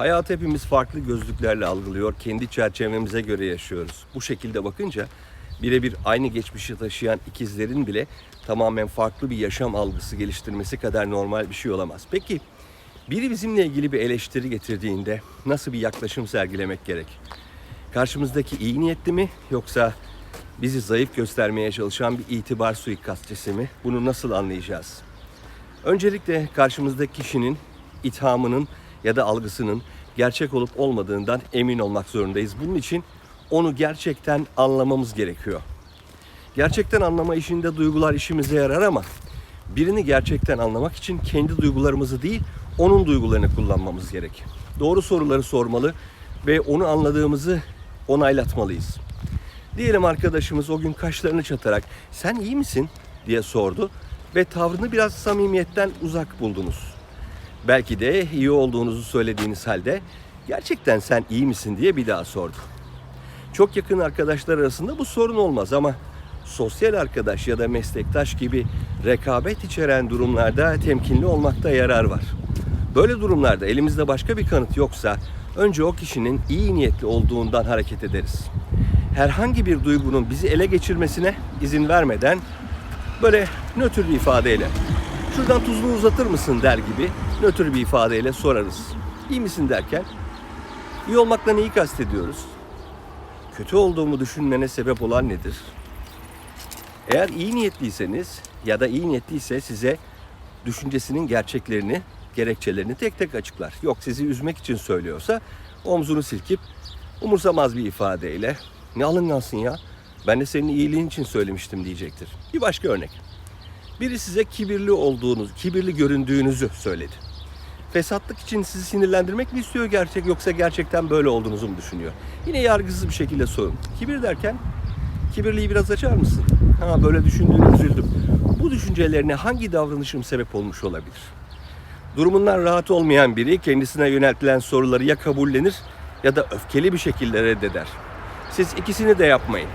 Hayat hepimiz farklı gözlüklerle algılıyor, kendi çerçevemize göre yaşıyoruz. Bu şekilde bakınca birebir aynı geçmişi taşıyan ikizlerin bile tamamen farklı bir yaşam algısı geliştirmesi kadar normal bir şey olamaz. Peki biri bizimle ilgili bir eleştiri getirdiğinde nasıl bir yaklaşım sergilemek gerek? Karşımızdaki iyi niyetli mi yoksa bizi zayıf göstermeye çalışan bir itibar suikastçısı mı? Bunu nasıl anlayacağız? Öncelikle karşımızdaki kişinin ithamının ya da algısının gerçek olup olmadığından emin olmak zorundayız. Bunun için onu gerçekten anlamamız gerekiyor. Gerçekten anlama işinde duygular işimize yarar ama birini gerçekten anlamak için kendi duygularımızı değil, onun duygularını kullanmamız gerek. Doğru soruları sormalı ve onu anladığımızı onaylatmalıyız. Diyelim arkadaşımız o gün kaşlarını çatarak sen iyi misin diye sordu ve tavrını biraz samimiyetten uzak buldunuz. Belki de iyi olduğunuzu söylediğiniz halde gerçekten sen iyi misin diye bir daha sordu. Çok yakın arkadaşlar arasında bu sorun olmaz ama sosyal arkadaş ya da meslektaş gibi rekabet içeren durumlarda temkinli olmakta yarar var. Böyle durumlarda elimizde başka bir kanıt yoksa önce o kişinin iyi niyetli olduğundan hareket ederiz. Herhangi bir duygunun bizi ele geçirmesine izin vermeden böyle nötr bir ifadeyle şuradan tuzluğu uzatır mısın der gibi nötr bir ifadeyle sorarız. İyi misin derken iyi olmakla neyi kastediyoruz? Kötü olduğumu düşünmene sebep olan nedir? Eğer iyi niyetliyseniz ya da iyi niyetliyse size düşüncesinin gerçeklerini, gerekçelerini tek tek açıklar. Yok sizi üzmek için söylüyorsa omzunu silkip umursamaz bir ifadeyle ne alıngansın ya ben de senin iyiliğin için söylemiştim diyecektir. Bir başka örnek. Biri size kibirli olduğunuz, kibirli göründüğünüzü söyledi. Fesatlık için sizi sinirlendirmek mi istiyor gerçek yoksa gerçekten böyle olduğunuzu mu düşünüyor? Yine yargısız bir şekilde sorun. Kibir derken kibirliği biraz açar mısın? Ha böyle düşündüğünü üzüldüm. Bu düşüncelerine hangi davranışım sebep olmuş olabilir? Durumundan rahat olmayan biri kendisine yöneltilen soruları ya kabullenir ya da öfkeli bir şekilde reddeder. Siz ikisini de yapmayın.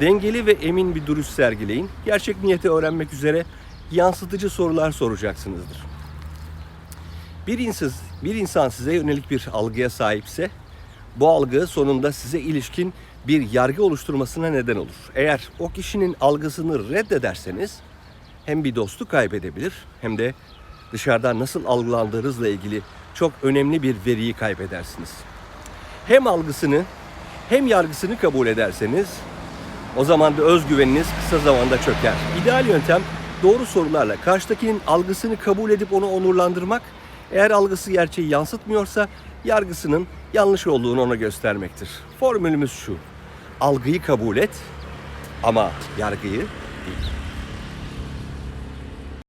Dengeli ve emin bir duruş sergileyin. Gerçek niyeti öğrenmek üzere yansıtıcı sorular soracaksınızdır. Bir insan, bir insan size yönelik bir algıya sahipse bu algı sonunda size ilişkin bir yargı oluşturmasına neden olur. Eğer o kişinin algısını reddederseniz hem bir dostu kaybedebilir hem de dışarıdan nasıl algılandığınızla ilgili çok önemli bir veriyi kaybedersiniz. Hem algısını hem yargısını kabul ederseniz o zaman da özgüveniniz kısa zamanda çöker. İdeal yöntem doğru sorularla karşıdakinin algısını kabul edip onu onurlandırmak. Eğer algısı gerçeği yansıtmıyorsa yargısının yanlış olduğunu ona göstermektir. Formülümüz şu. Algıyı kabul et ama yargıyı değil.